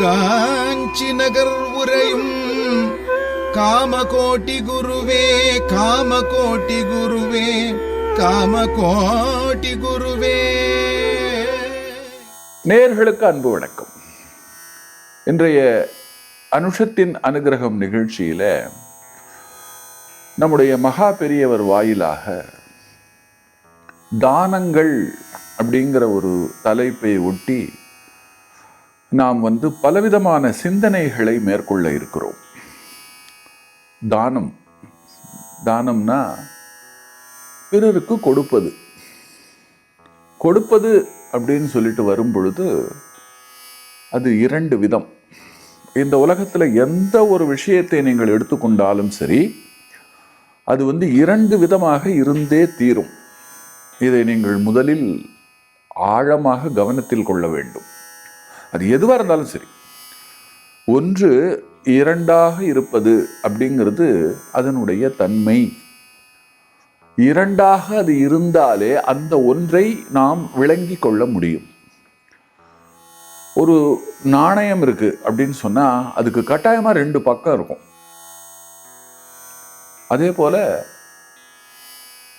காஞ்சி நகர் உரையும் காமகோட்டி குருவே காமகோட்டி குருவே காமகோட்டி குருவே. நேர்களுக்கு அன்பு வணக்கம். இன்றைய அனுஷத்தின் அனுகிரகம் நிகழ்ச்சியில நம்முடைய மகா பெரியவர் வாயிலாக தானங்கள் அப்படிங்கிற ஒரு தலைப்பை ஒட்டி நாம் வந்து பலவிதமான சிந்தனைகளை மேற்கொள்ள இருக்கிறோம். தானம். தானம்னா பிறருக்கு கொடுப்பது. கொடுப்பது அப்படின்னு சொல்லிட்டு வரும் பொழுது அது இரண்டு விதம். இந்த உலகத்தில் எந்த ஒரு விஷயத்தை நீங்கள் எடுத்துக்கொண்டாலும் சரி அது வந்து இரண்டு விதமாக இருந்தே தீரும். இதை நீங்கள் முதலில் ஆழமாக கவனத்தில் கொள்ள வேண்டும். அது எதுவாக இருந்தாலும் சரி. ஒன்று இரண்டாக இருப்பது அப்படிங்கிறது அதனுடைய தன்மை. இரண்டாக அது இருந்தாலே அந்த ஒன்றை நாம் விளங்கி கொள்ள முடியும். ஒரு நாணயம் இருக்கு அப்படின்னு சொன்னா அதுக்கு கட்டாயமா ரெண்டு பக்கம் இருக்கும். அதே போல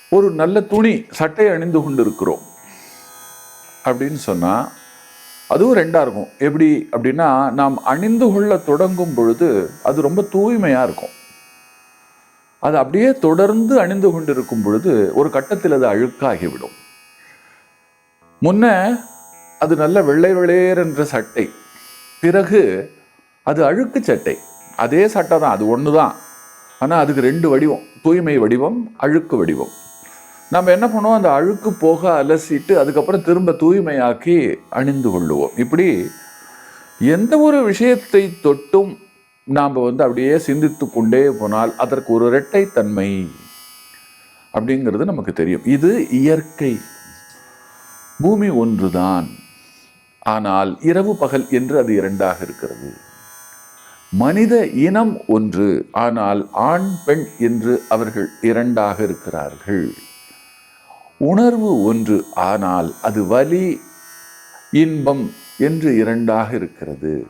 ஒரு நல்ல துணி சட்டை அணிந்து கொண்டு இருக்கிறோம் அப்படின்னு சொன்னா அதுவும் ரெண்டா இருக்கும். எப்படி அப்படின்னா நாம் அணிந்து கொள்ள தொடங்கும் பொழுது அது ரொம்ப தூய்மையா இருக்கும். அது அப்படியே தொடர்ந்து அணிந்து கொண்டிருக்கும் பொழுது ஒரு கட்டத்தில் அது அழுக்காகிவிடும். முன்ன அது நல்ல வெள்ளை வெளையர் என்ற சட்டை பிறகு அது அழுக்கு சட்டை. அதே சட்டை தான் அது ஒன்று தான் ஆனால் அதுக்கு ரெண்டு வடிவம் தூய்மை வடிவம் அழுக்கு வடிவம். நம்ம என்ன பண்ணுவோம்? அந்த அழுக்கு போக அலசிட்டு அதுக்கப்புறம் திரும்ப தூய்மையாக்கி அணிந்து கொள்ளுவோம். இப்படி எந்த ஒரு விஷயத்தை தொட்டும் நாம் வந்து அப்படியே சிந்தித்து கொண்டே போனால் அதற்கு ஒரு இரட்டைத்தன்மை அப்படிங்கிறது நமக்கு தெரியும். இது இயற்கை. பூமி ஒன்றுதான். ஆனால் இரவு பகல் என்று அது இரண்டாக இருக்கிறது. மனித இனம் ஒன்று. ஆனால் ஆண் பெண் என்று அவர்கள் இரண்டாக இருக்கிறார்கள். உணர்வு ஒன்று ஆனால் அது வலி இன்பம் என்று இரண்டாக இருக்கிறது.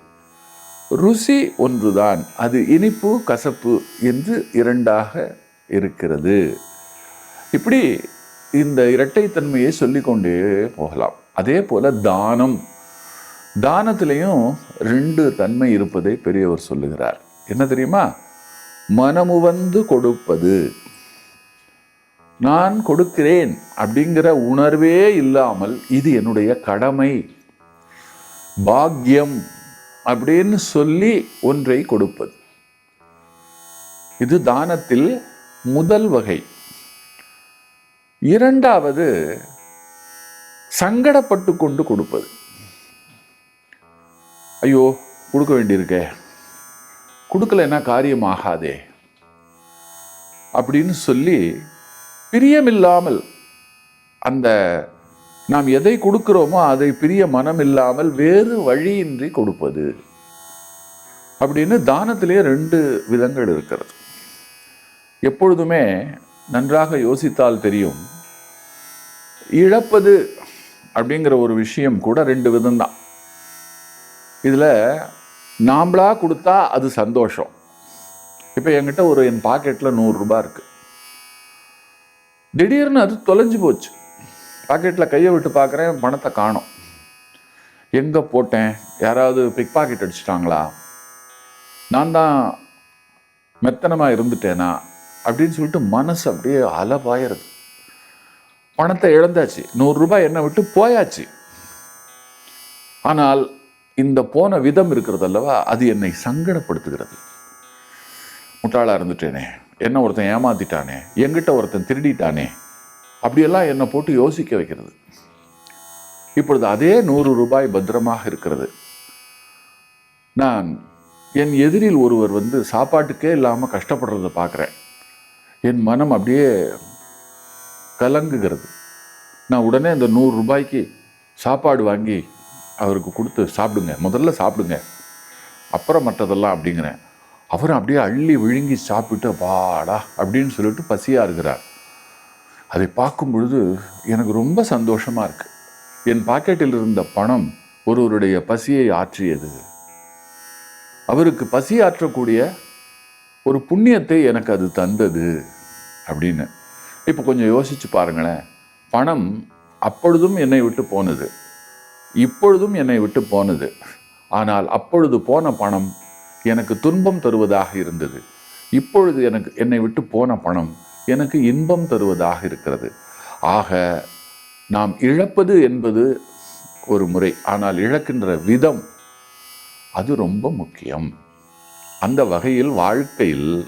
ருசி ஒன்றுதான் அது இனிப்பு கசப்பு என்று இரண்டாக இருக்கிறது. இப்படி இந்த இரட்டைத்தன்மையை சொல்லிக்கொண்டே போகலாம். அதே போல் தானம். தானத்திலையும் ரெண்டு தன்மை இருப்பதை பெரியவர் சொல்லுகிறார். என்ன தெரியுமா? மனமுவந்து கொடுப்பது. நான் கொடுக்கிறேன் அப்படிங்கிற உணர்வே இல்லாமல் இது என்னுடைய கடமை. பாக்கியம் அப்படின்னு சொல்லி ஒன்றை கொடுப்பது. இது தானத்தில் முதல் வகை. இரண்டாவது சங்கடப்பட்டு கொண்டு கொடுப்பது. ஐயோ கொடுக்க வேண்டியிருக்கே. கொடுக்கலைன்னா காரியம் ஆகாதே அப்படின்னு சொல்லி பிரியமில்லாமல் அந்த நாம் எதை கொடுக்கிறோமோ அதை பிரிய மனம் இல்லாமல் வேறு வழியின்றி கொடுப்பது. அப்படின்னு தானத்திலேயே ரெண்டு விதங்கள் இருக்கிறது. எப்பொழுதுமே நன்றாக யோசித்தால் தெரியும். இழப்பது அப்படிங்கிற ஒரு விஷயம் கூட ரெண்டு விதம்தான். இதில் நாம்ளா கொடுத்தா அது சந்தோஷம். இப்போ என்கிட்ட ஒரு என் பாக்கெட்டில் நூறுரூபா இருக்குது திடீர்னு அது தொலைஞ்சு போச்சு. பாக்கெட்டில் கையை விட்டு பார்க்குறேன் பணத்தை காணோம். எங்கே போட்டேன்? யாராவது பிக் பாக்கெட் அடிச்சிட்டாங்களா? நான் தான் மெத்தனமாக இருந்துட்டேனா? அப்படின்னு சொல்லிட்டு மனசு அப்படியே அலபாயிறது. பணத்தை இழந்தாச்சு. நூறுரூபா என்னை விட்டு போயாச்சு. ஆனால் இந்த போன விதம் இருக்கிறது அல்லவா? அது என்னை சங்கடப்படுத்துகிறது. முட்டாளாக இருந்துட்டேனே. என்ன ஒருத்தன் ஏமாத்திட்டானே? என்கிட்ட ஒருத்தன் திருடிட்டானே? அப்படியெல்லாம் என்னை போட்டு யோசிக்க வைக்கிறது. இப்பொழுது அதே நூறு ரூபாய் பத்திரமாக இருக்கிறது. நான் என் எதிரில் ஒருவர் வந்து சாப்பாட்டுக்கே இல்லாமல் கஷ்டப்படுறத பார்க்குறேன். என் மனம் அப்படியே கலங்குகிறது. நான் உடனே அந்த நூறு ரூபாய்க்கு சாப்பாடு வாங்கி அவருக்கு கொடுத்து சாப்பிடுங்க முதல்ல சாப்பிடுங்க அப்புறம் மற்றதெல்லாம் அப்படிங்கிறேன். அவர் அப்படியே அள்ளி விழுங்கி சாப்பிட்டு பாடா அப்படின்னு சொல்லிட்டு பசியாக இருக்கிறார். அதை பார்க்கும் பொழுது எனக்கு ரொம்ப சந்தோஷமாக இருக்கு. என் பாக்கெட்டில் இருந்த பணம் ஒருவருடைய பசியை ஆற்றியது. அவருக்கு பசி ஆற்றக்கூடிய ஒரு புண்ணியத்தை எனக்கு அது தந்தது அப்படின்னு. இப்போ கொஞ்சம் யோசிச்சு பாருங்களேன். பணம் அப்பொழுதும் என்னை விட்டு போனது. இப்பொழுதும் என்னை விட்டு போனது. ஆனால் அப்பொழுது போன பணம் எனக்கு துன்பம் தருவதாக இருந்தது. இப்பொழுது எனக்கு என்னை விட்டு போன பணம் எனக்கு இன்பம் தருவதாக இருக்கிறது. ஆக நாம் இழப்பது என்பது ஒரு முறை ஆனால் இழக்கின்ற விதம் அது ரொம்ப முக்கியம். அந்த வகையில் வாழ்க்கையில்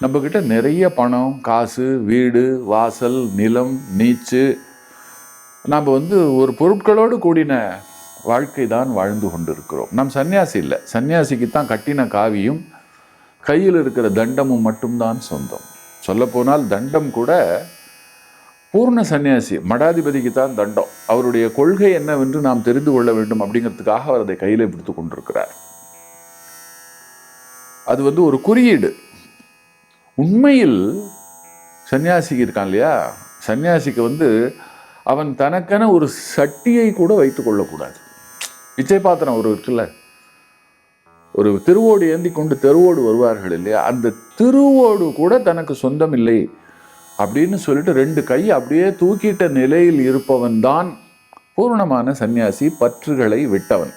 நம்மக்கிட்ட நிறைய பணம் காசு வீடு வாசல் நிலம் நீச்சு நாம் வந்து ஒரு பொருட்களோடு கூடின வாழ்க்கை தான் வாழ்ந்து கொண்டிருக்கிறோம். நம் சன்னியாசி இல்லை. சன்னியாசிக்கு தான் கட்டின காவியும் கையில் இருக்கிற தண்டமும் மட்டும்தான் சொந்தம். சொல்லப்போனால் தண்டம் கூட பூர்ண சன்னியாசி மடாதிபதிக்கு தான் தண்டம். அவருடைய கொள்கை என்னவென்று நாம் தெரிந்து கொள்ள வேண்டும் அப்படிங்கிறதுக்காக அவர் அதை கையில் பிடித்து கொண்டிருக்கிறார். அது வந்து ஒரு குறியீடு. உண்மையில் சன்னியாசிக்கு இருக்கான் இல்லையா? சன்னியாசிக்கு வந்து அவன் தனக்கென ஒரு சட்டியை கூட வைத்துக் கொள்ளக்கூடாது. விஜய் பாத்திரம் ஒரு இருக்குல்ல? ஒரு திருவோடு ஏந்தி கொண்டு தெருவோடு வருவார்கள் இல்லையா? அந்த திருவோடு கூட தனக்கு சொந்தம் இல்லை அப்படின்னு சொல்லிட்டு ரெண்டு கை அப்படியே தூக்கிட்ட நிலையில் இருப்பவன் தான் பூர்ணமான சந்நியாசி பற்றுகளை விட்டவன்.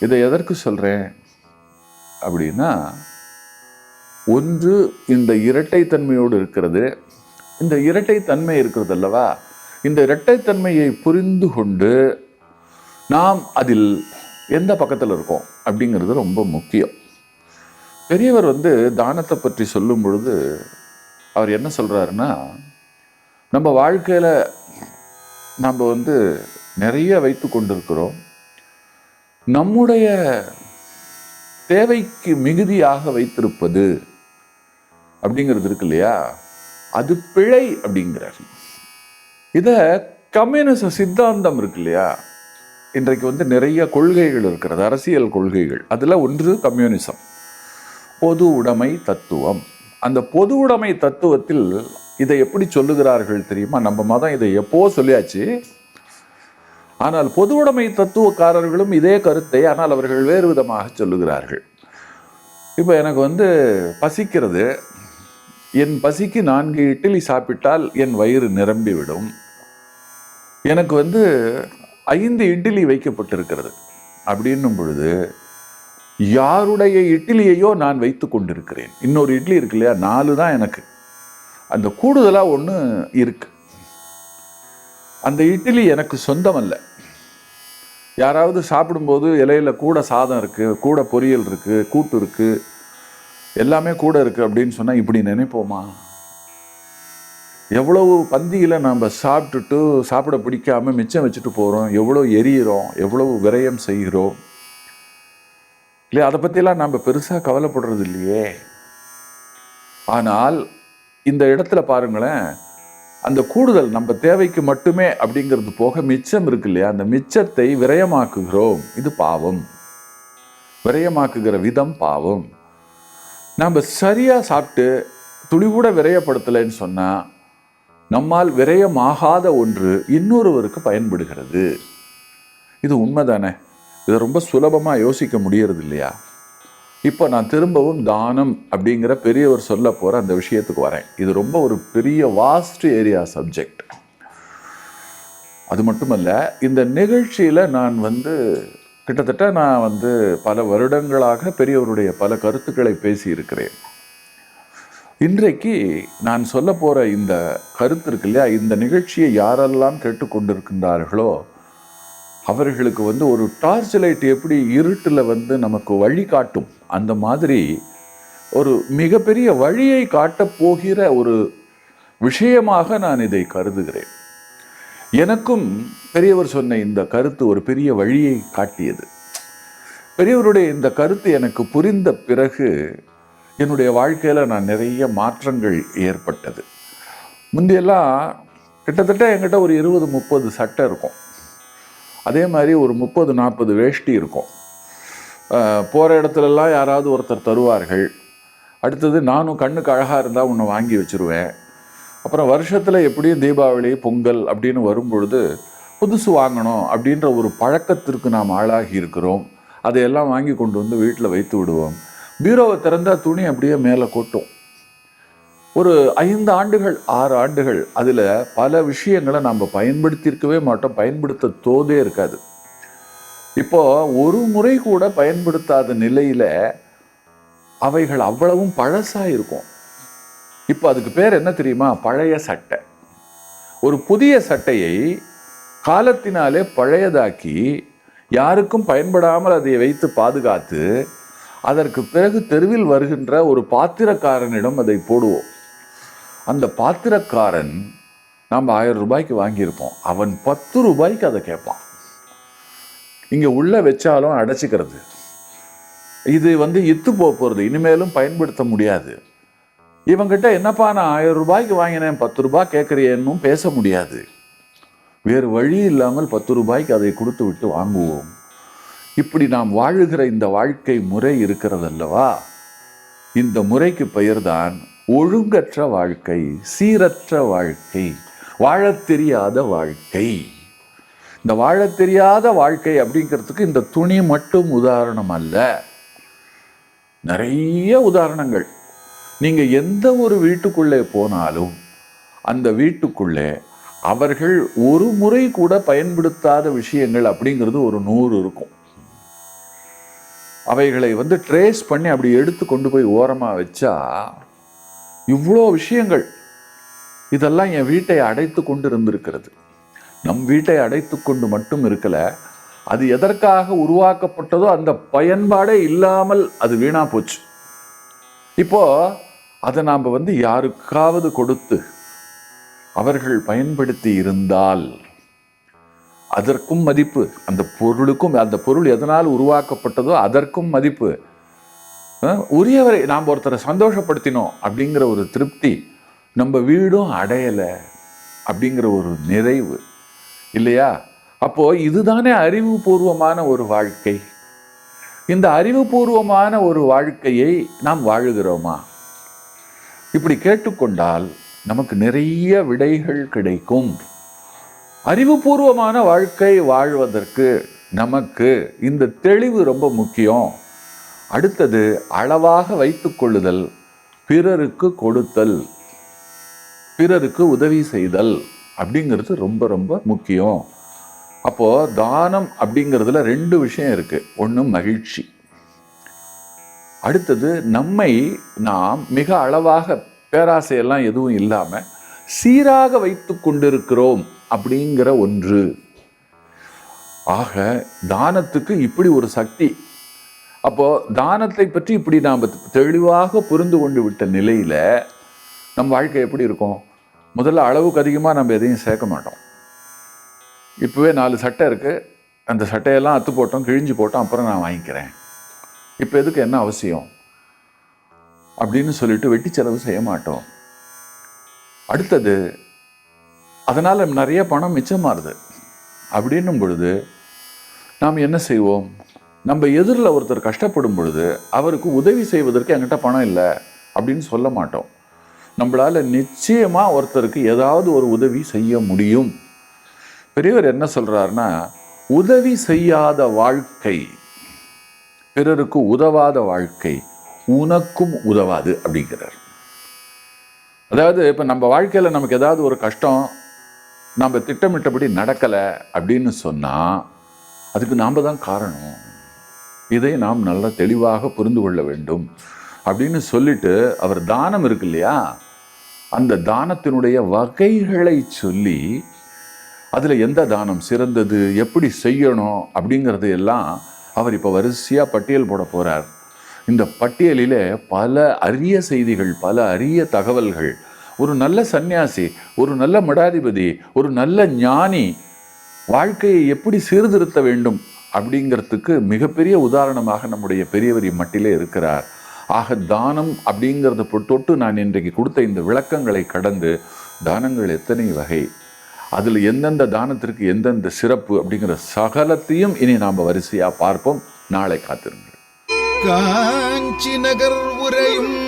இதை எதற்கு சொல்கிறேன் அப்படின்னா ஒன்று இந்த இரட்டைத்தன்மையோடு இருக்கிறது. இந்த இரட்டைத்தன்மை இருக்கிறது அல்லவா? இந்த இரட்டைத்தன்மையை புரிந்து கொண்டு நாம் அதில் எந்த பக்கத்தில் இருக்கோம் அப்படிங்கிறது ரொம்ப முக்கியம். பெரியவர் வந்து தானத்தை பற்றி சொல்லும் பொழுது அவர் என்ன சொல்றாருன்னா நம்ம வாழ்க்கையில் நம்ம வந்து நிறைய வைத்து கொண்டிருக்கிறோம். நம்முடைய தேவைக்கு மிகுதியாக வைத்திருப்பது அப்படிங்கிறது இருக்கு இல்லையா? அது பிழை அப்படிங்கிறார். இதை கம்யூனிச சித்தாந்தம் இருக்கு இல்லையா? இன்றைக்கு வந்து நிறைய கொள்கைகள் இருக்கிறது அரசியல் கொள்கைகள். அதில் ஒன்று கம்யூனிசம். பொது உடைமை தத்துவம். அந்த பொது உடைமை தத்துவத்தில் இதை எப்படி சொல்லுகிறார்கள் தெரியுமா? நம்ம மதம் இதை எப்போ சொல்லியாச்சு? ஆனால் பொது உடைமை தத்துவக்காரர்களும் இதே கருத்தை ஆனால் அவர்கள் வேறு விதமாக சொல்லுகிறார்கள். இப்போ எனக்கு வந்து பசிக்கிறது. என் பசிக்கு நான்கு இட்லி சாப்பிட்டால் என் வயிறு நிரம்பிவிடும். எனக்கு வந்து ஐந்து இட்லி வைக்கப்பட்டிருக்கிறது. அப்படின்னும் பொழுது யாருடைய இட்லியையோ நான் வைத்து கொண்டிருக்கிறேன். இன்னொரு இட்லி இருக்கு இல்லையா? நாலு தான் எனக்கு. அந்த கூடுதலாக ஒன்று இருக்கு. அந்த இட்லி எனக்கு சொந்தம் அல்ல. யாராவது சாப்பிடும்போது இலையில கூட சாதம் இருக்குது கூட பொரியல் இருக்குது கூட்டு இருக்குது எல்லாமே கூட இருக்குது அப்படின்னு சொன்னால் இப்படி நினைப்போமா? எவ்வளவு பந்தியில் நம்ம சாப்பிட்டுட்டு சாப்பிட பிடிக்காம மிச்சம் வச்சுட்டு போகிறோம் எவ்வளோ எரியிறோம் எவ்வளவு விரயம் செய்கிறோம். இல்லையா? அதை பற்றிலாம் நம்ம பெருசாக கவலைப்படுறது இல்லையே. ஆனால் இந்த இடத்துல பாருங்களேன் அந்த கூடுதல் நம்ம தேவைக்கு மட்டுமே அப்படிங்கிறது போக மிச்சம் இருக்கு இல்லையா? அந்த மிச்சத்தை விரயமாக்குகிறோம். இது பாவம். விரயமாக்குகிற விதம் பாவம். நம்ம சரியாக சாப்பிட்டு துளி கூட விரயப்படுத்தலைன்னு சொன்னால் நம்மால் விரயமாகாத ஒன்று இன்னொருவருக்கு பயன்படுகிறது. இது உண்மைதானே? இதை ரொம்ப சுலபமாக யோசிக்க முடியறது இல்லையா? இப்போ நான் திரும்பவும் தானம் அப்படிங்கிற பெரியவர் சொல்ல போகிற அந்த விஷயத்துக்கு வரேன். இது ரொம்ப ஒரு பெரிய வாஸ்ட் ஏரியா சப்ஜெக்ட் அது மட்டுமல்ல இந்த நிகழ்ச்சியில் நான் வந்து கிட்டத்தட்ட நான் வந்து பல வருடங்களாக பெரியவருடைய பல கருத்துக்களை பேசியிருக்கிறேன். இன்றைக்கு நான் சொல்ல போகிற இந்த கருத்து இருக்கு இல்லையா? இந்த நிகழ்ச்சியை யாரெல்லாம் கேட்டுக்கொண்டிருக்கின்றார்களோ அவர்களுக்கு வந்து ஒரு டார்ச் லைட் எப்படி இருட்டில் வந்து நமக்கு வழி காட்டும் அந்த மாதிரி ஒரு மிகப்பெரிய வழியை காட்டப் போகிற ஒரு விஷயமாக நான் இதை கருதுகிறேன். எனக்கும் பெரியவர் சொன்ன இந்த கருத்து ஒரு பெரிய வழியை காட்டியது. பெரியவருடைய இந்த கருத்து எனக்கு புரிந்த பிறகு என்னுடைய வாழ்க்கையில் நான் நிறைய மாற்றங்கள் ஏற்பட்டது. முந்தையெல்லாம் கிட்டத்தட்ட என்கிட்ட ஒரு இருபது முப்பது சட்டை இருக்கும். அதே மாதிரி ஒரு முப்பது நாற்பது வேஷ்டி இருக்கும். போகிற இடத்துலலாம் யாராவது ஒருத்தர் தருவார்கள். அடுத்தது நானும் கண்ணுக்கு அழகாக இருந்தால் ஒன்று வாங்கி வச்சுருவேன். அப்புறம் வருஷத்தில் எப்படியும் தீபாவளி பொங்கல் அப்படின்னு வரும்பொழுது புதுசு வாங்கணும் அப்படின்ற ஒரு பழக்கத்திற்கு நாம் ஆளாகி இருக்கிறோம். அதையெல்லாம் வாங்கி கொண்டு வந்து வீட்டில் வைத்து விடுவோம். பீரோவை திறந்தால் துணி அப்படியே மேலே கொட்டும். ஒரு ஐந்து ஆண்டுகள் ஆறு ஆண்டுகள் அதில் பல விஷயங்களை நம்ம பயன்படுத்தியிருக்கவே மாட்டோம் பயன்படுத்த தோதே இருக்காது. இப்போது ஒரு முறை கூட பயன்படுத்தாத நிலையில் அவைகள் அவ்வளவும் பழசாக இருக்கும். இப்போ அதுக்கு பேர் என்ன தெரியுமா? பழைய சட்டை. ஒரு புதிய சட்டையை காலத்தினாலே பழையதாக்கி யாருக்கும் பயன்படாமல் அதை வைத்து பாதுகாத்து அதற்கு பிறகு தெருவில் வருகின்ற ஒரு பாத்திரக்காரனிடம் அதை போடுவோம். அந்த பாத்திரக்காரன் நாம் ஆயிரம் ரூபாய்க்கு வாங்கியிருப்போம். அவன் பத்து ரூபாய்க்கு அதை கேட்பான். இங்கே உள்ளே வச்சாலும் அடைச்சிக்கிறது. இது வந்து இத்து போக போகிறது இனிமேலும் பயன்படுத்த முடியாது. இவங்கிட்ட என்னப்பா நான் ஆயிரம் ரூபாய்க்கு வாங்கினேன் பத்து ரூபாய் கேட்குறியேன்னும் பேச முடியாது. வேறு வழி இல்லாமல் பத்து ரூபாய்க்கு அதை கொடுத்து விட்டு வாங்குவோம். இப்படி நாம் வாழுகிற இந்த வாழ்க்கை முறை இருக்கிறதல்லவா? இந்த முறைக்கு பெயர்தான் ஒழுங்கற்ற வாழ்க்கை சீரற்ற வாழ்க்கை வாழத் தெரியாத வாழ்க்கை. இந்த வாழத் தெரியாத வாழ்க்கை அப்படிங்கிறதுக்கு இந்த துணி மட்டும் உதாரணம் அல்ல. நிறைய உதாரணங்கள். நீங்கள் எந்த ஒரு வீட்டுக்குள்ளே போனாலும் அந்த வீட்டுக்குள்ளே அவர்கள் ஒரு முறை கூட பயன்படுத்தாத விஷயங்கள் அப்படிங்கிறது ஒரு நூறு இருக்கும். அவைகளை வந்து ட்ரேஸ் பண்ணி அப்படி எடுத்து கொண்டு போய் ஓரமாக வச்சா இவ்வளோ விஷயங்கள். இதெல்லாம் என் வீட்டை அடைத்து கொண்டு இருந்திருக்கிறது நம் வீட்டை அடைத்து கொண்டு மட்டும் இருக்கலை அது எதற்காக உருவாக்கப்பட்டதோ அந்த பயன்பாடே இல்லாமல் அது வீணாக போச்சு. இப்போது அதை நாம் வந்து யாருக்காவது கொடுத்து அவர்கள் பயன்படுத்தி இருந்தால் அதற்கும் மதிப்பு. அந்த பொருளுக்கும் அந்த பொருள் எதனால் உருவாக்கப்பட்டதோ அதற்கும் மதிப்பு. உரியவரை நாம் ஒருத்தரை சந்தோஷப்படுத்தினோம் அப்படிங்கிற ஒரு திருப்தி நம்ம வீடும் அடையலை அப்படிங்கிற ஒரு நிறைவு. இல்லையா? அப்போது இதுதானே அறிவுபூர்வமான ஒரு வாழ்க்கை. இந்த அறிவுபூர்வமான ஒரு வாழ்க்கையை நாம் வாழுகிறோமா? இப்படி கேட்டுக்கொண்டால் நமக்கு நிறைய விடைகள் கிடைக்கும். அறிவுபூர்வமான வாழ்க்கை வாழ்வதற்கு நமக்கு இந்த தெளிவு ரொம்ப முக்கியம். அடுத்தது அளவாக வைத்துக்கொள்ளுதல் பிறருக்கு கொடுத்தல் பிறருக்கு உதவி செய்தல் அப்படிங்கிறது ரொம்ப ரொம்ப முக்கியம். அப்போது தானம் அப்படிங்கிறதுல ரெண்டு விஷயம் இருக்குது ஒன்று மகிழ்ச்சி. அடுத்தது நம்மை நாம் மிக அளவாக பேராசையெல்லாம் எதுவும் இல்லாமல் சீராக வைத்து கொண்டிருக்கிறோம். அப்படிங்கிற ஒன்று. ஆக தானத்துக்கு இப்படி ஒரு சக்தி. அப்போ தானத்தை பற்றி இப்படி நாம் தெளிவாக புரிந்து கொண்டு விட்ட நிலையில் நம் வாழ்க்கை எப்படி இருக்கும்? முதல்ல அளவுக்கு அதிகமாக நம்ம எதையும் சேர்க்க மாட்டோம். இப்போவே நாலு சட்டை இருக்குது அந்த சட்டையெல்லாம் அத்து போட்டோம் கிழிஞ்சு போட்டோம் அப்புறம் நான் வாங்கிக்கிறேன். இப்போ எதுக்கு என்ன அவசியம்? அப்படின்னு சொல்லிட்டு வெட்டி செலவு செய்ய மாட்டோம். அடுத்தது அதனால் நிறைய பணம் மிச்சமாறுது அப்படின்னும் பொழுது நாம் என்ன செய்வோம்? நம்ம எதிரில் ஒருத்தர் கஷ்டப்படும் பொழுது அவருக்கு உதவி செய்வதற்கு என்கிட்ட பணம் இல்லை அப்படின்னு சொல்ல மாட்டோம். நம்மளால் நிச்சயமாக ஒருத்தருக்கு ஏதாவது ஒரு உதவி செய்ய முடியும். பெரியவர் என்ன சொல்கிறாருன்னா உதவி செய்யாத வாழ்க்கை பிறருக்கு உதவாத வாழ்க்கை உனக்கும் உதவாது அப்படிங்கிறார். அதாவது இப்போ நம்ம வாழ்க்கையில் நமக்கு ஏதாவது ஒரு கஷ்டம் நம்ம திட்டமிட்டபடி நடக்கலை அப்படின்னு சொன்னால் அதுக்கு நாம் தான் காரணம். இதை நாம் நல்லா தெளிவாக புரிந்து கொள்ள வேண்டும். அப்படின்னு சொல்லிட்டு அவர் தானம் இருக்கு இல்லையா? அந்த தானத்தினுடைய வகைகளை சொல்லி அதில் எந்த தானம் சிறந்தது எப்படி செய்யணும் அப்படிங்கிறது எல்லாம் அவர் இப்போ வரிசையாக பட்டியல் போட போகிறார் இந்த பட்டியலிலே பல அரிய செய்திகள் பல அரிய தகவல்கள் ஒரு நல்ல சந்நியாசி ஒரு நல்ல மடாதிபதி ஒரு நல்ல ஞானி வாழ்க்கையை எப்படி சீர்திருத்த வேண்டும் அப்படிங்கிறதுக்கு மிகப்பெரிய உதாரணமாக நம்முடைய பெரியவர் மட்டிலே இருக்கிறார். ஆக தானம் அப்படிங்கிறத தொட்டு நான் இன்றைக்கு கொடுத்த இந்த விளக்கங்களை கடந்து தானங்கள் எத்தனை வகை? அதில் எந்தெந்த தானத்திற்கு எந்தெந்த சிறப்பு அப்படிங்கிற சகலத்தையும் இனி நாம் வரிசையாக பார்ப்போம். நாளை காத்திருங்கள். காஞ்சி நகர் உரையும்